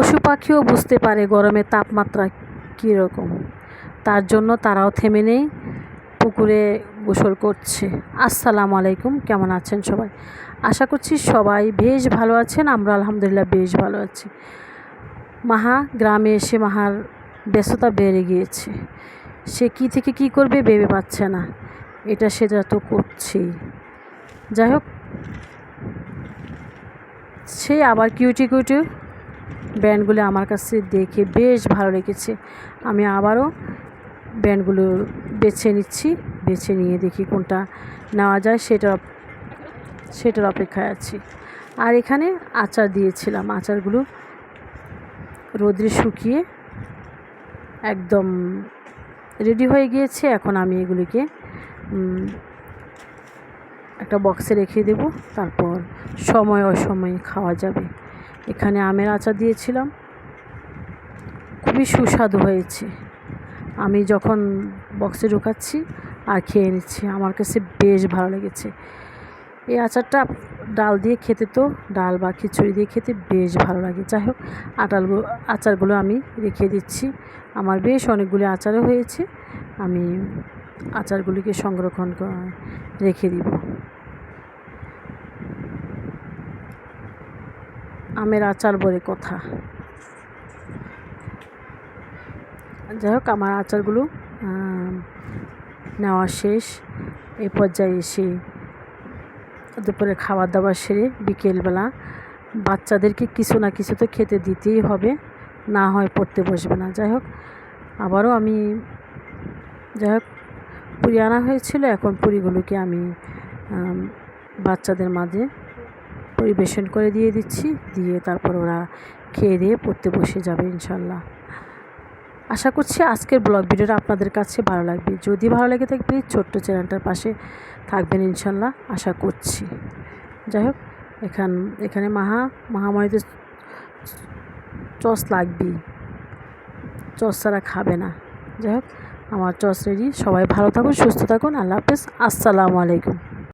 পশু পাখিও বুঝতে পারে গরমের তাপমাত্রা কীরকম। তার জন্য তারাও থেমে নেই, পুকুরে গোসল করছে। আসসালামু আলাইকুম, কেমন আছেন সবাই? আশা করছি সবাই বেশ ভালো আছেন, আমরা আলহামদুলিল্লাহ বেশ ভালো আছি। মাহা গ্রামে এসে মাহার ব্যস্ততা বেড়ে গিয়েছে। সে কী থেকে কী করবে ভেবে পাচ্ছে না, এটা সেটা তো করছেই। যাই হোক, সে আবার কিউটি কিউটি ব্যান্ডগুলো আমার কাছে দেখে বেশ ভালো লেগেছে। আমি আবারও ব্যান্ডগুলো বেছে নিচ্ছি, বেছে নিয়ে দেখি কোনটা নেওয়া যায় সেটা সেটার অপেক্ষায় আছি। আর এখানে আচার দিয়েছিলাম, আচারগুলো রোদ্রে শুকিয়ে একদম রেডি হয়ে গিয়েছে। এখন আমি এগুলিকে একটা বক্সে রেখে দেব, তারপর সময় অসময়ে খাওয়া যাবে। এখানে আমের আচার দিয়েছিলাম। খুবই সুস্বাদু হয়েছে। আমি যখন বক্সে ঢুকাচ্ছি আর খেয়ে নিচ্ছি, আমার কাছে বেশ ভালো লেগেছে। এই আচারটা ডাল দিয়ে খেতে তো, ডাল বা খিচুড়ি দিয়ে খেতে বেশ ভালো লাগে। যাই হোক আটালগুলো আচারগুলো আমি রেখে দিচ্ছি। আমার বেশ অনেকগুলি আচারও হয়েছে। আমি আচারগুলিকে সংরক্ষণ রেখে দিব। আমের আচার বলে কথা। যাই হোক, আমার আচারগুলো নেওয়া শেষ। এই পর্যায়ে এসে দুপুরে খাবার দাবার সেরে বিকেলবেলা বাচ্চাদেরকে কিছু না কিছু তো খেতে দিতেই হবে, না হয় পড়তে বসবে না। যাই হোক, আবারও আমি, যাই হোক, পুরি আনা হয়েছিল। এখন পুরিগুলোকে আমি বাচ্চাদের মাঝে পরিবেশন করে দিয়ে দিচ্ছি। দিয়ে তারপর ওরা খেয়ে দিয়ে পড়তে বসে যাবে ইনশাল্লাহ। আশা করছি আজকের ব্লগ ভিডিওটা আপনাদের কাছে ভালো লাগবে। যদি ভালো লেগে থাকে প্লিজ ছোট্ট চ্যানেলটার পাশে থাকবেন ইনশাল্লাহ, আশা করছি। যাই হোক, এখান, এখানে মাহা, মহামারীতে চস লাগবেই। চস ছাড়া খাবে না। যাই হোক, আমার চস রেডি সবাই ভালো থাকুন, সুস্থ থাকুন। আল্লাহ হাফেজ। আসসালামু আলাইকুম।